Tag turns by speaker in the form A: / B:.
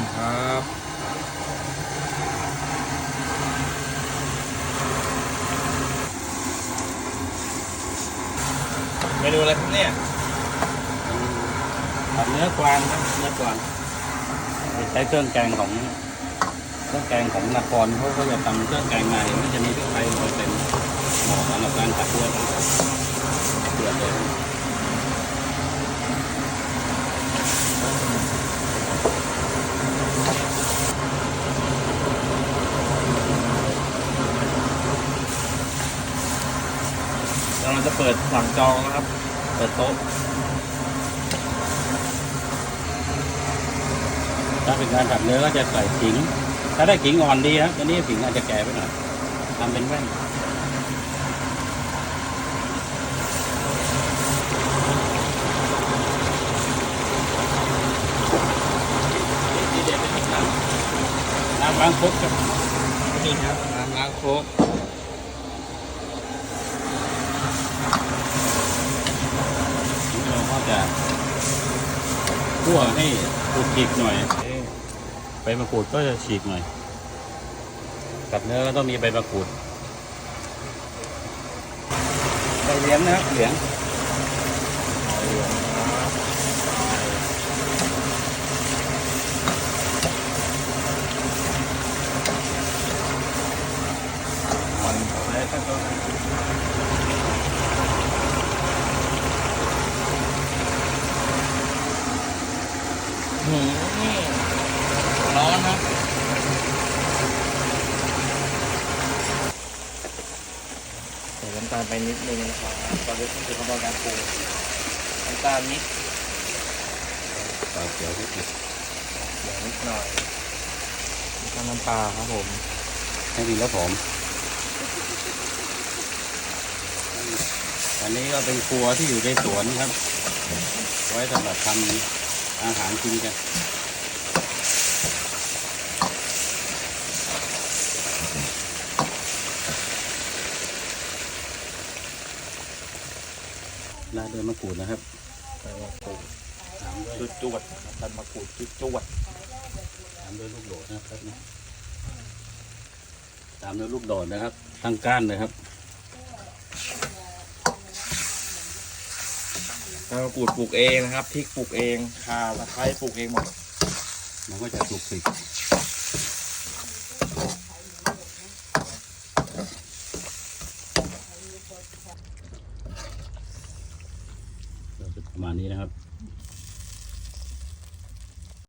A: คุณครับเมนูอะไรครับเนี่ย
B: ผัเนื้อกวางครับเนื้อกวางใช้เครื่องแกงของเครื่องแกงของนครเขาก็จะทำเครื่องแกงในมันจะมีเครื่องไทยร้อเต็มหมอสำหรับการตัดเนื้อ เรา
A: จะเปิดสั่งจองนะครับ เปิดโต๊ะ
B: ถ้าเป็นการผัดเนื้อก็จะใส่ขิง ถ้าได้ขิงอ่อนดีครับตัวนี้ขิงอาจจะแก่ไปหน่อยทำเป็นแว่นน้ำน้างคกครับ
A: นี่ครับน้ำล้างโคก
B: เราก็จะ คั่วให้ถูกฉีกหน่อยใบมะกรูดก็จะฉีกหน่อย กับเนื้อก็ต้องมีใบมะกรูดใบเหลียงนะครับเหลียง
A: มันอะไรตั้ง หืมร้อนนะใส่น้ำตาลไปนิดนึงนะครับตอนนี้ต้องถึงขั้นตอนการปรุงน้ำตาลนิด
B: ปลาเขียวที่ติด
A: เดี๋ยวนิดหน่อยน้ำตาลน้ำปลาครับผม
B: ให้ดีแล้วผมอันนี้ก็เป็นครัวที่อยู่ในสวนครับ ไว้สำหรับทำ อาหารกินกันลาดด้วยมะกรูดนะครับ
A: ใส่มะกรูด
B: ตามด้วย
A: จุดจวดครับใส่มะกรูดจุดจวด
B: ตามด้วยลูกโดดนะครับนะตามด้วยลูกโดดนะครับทั้งก้านเลยครับ
A: ใส่มะกรูดปลูกเองนะครับพริกปลูกเองข่าตะไคร้ปลูกเองหมด
B: มันก็จะสุกสิกประมาณนี้นะครับ